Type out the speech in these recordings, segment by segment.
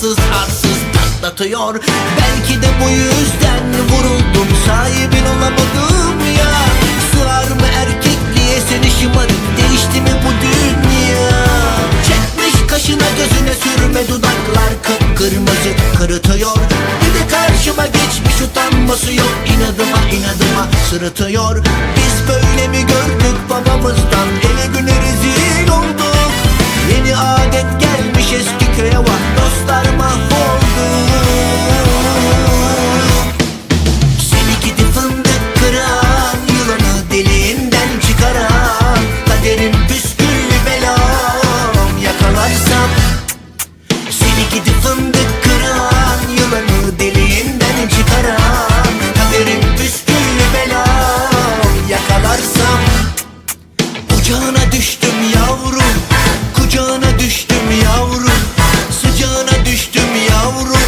sırıtıyor Belki de bu yüzden vuruldum. Sahibin olamadım ya. Sığar mı erkekliğe? Seni şımarık değişti mi bu dünya? Çekmiş kaşına gözüne sürme dudaklar kıpkırmızı kırıtıyor. Bir de karşıma geçmiş utanması yok. İnadıma inadıma sırıtıyor. Biz böyle mi gördük babamızdan? Ele güne rezil Kucağına düştüm yavrum. Kucağına düştüm yavrum. Sıcağına düştüm yavrum.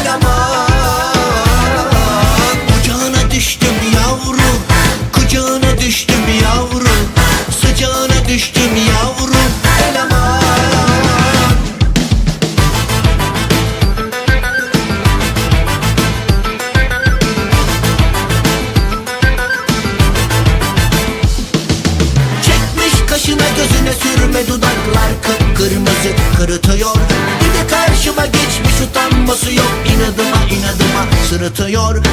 El aman Kucağına düştüm sırıtıyor